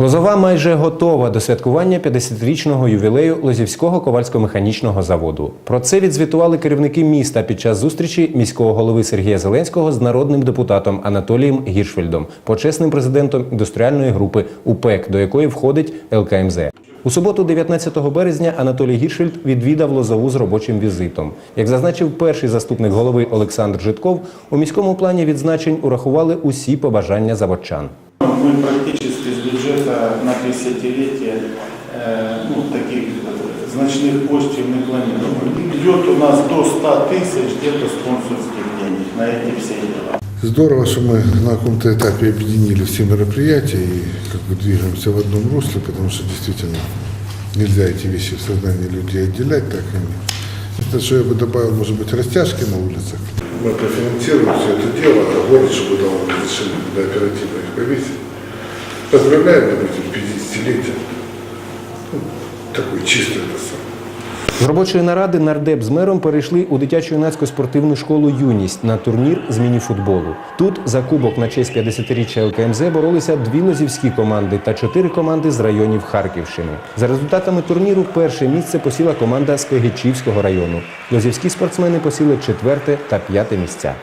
Лозова майже готова до святкування 50-річного ювілею Лозівського ковальсько-механічного заводу. Про це відзвітували керівники міста під час зустрічі міського голови Сергія Зеленського з народним депутатом Анатолієм Гіршфельдом, почесним президентом індустріальної групи УПЕК, до якої входить ЛКМЗ. У суботу, 19 березня, Анатолій Гіршфельд відвідав Лозову з робочим візитом. Як зазначив перший заступник голови Олександр Житков, у міському плані відзначень урахували усі побажання заводчан. Мы практически с бюджета на 50-летие э, ну, таких э, значных коштей не планируем. Идет у нас до 100 тысяч где-то спонсорских денег на эти все дела. Здорово, что мы на каком-то этапе объединили все мероприятия и как бы двигаемся в одном русле, потому что действительно нельзя эти вещи в сознании людей отделять так и нет. Это что я бы добавил, может быть, растяжки на улицах. Мы профинансируем все это дело, а город, чтобы дал разрешение для оперативно их повесить. Поздравляем, допустим, 50-летие. Ну, такой чистый это сам. З робочої наради нардеп з мером перейшли у дитячу юнацьку спортивну школу Юність на турнір з мініфутболу. Тут за кубок на честь 50-річчя ЛКМЗ боролися дві лозівські команди та чотири команди з районів Харківщини. За результатами турніру перше місце посіла команда з Пегичівського району. Лозівські спортсмени посіли четверте та п'яте місця.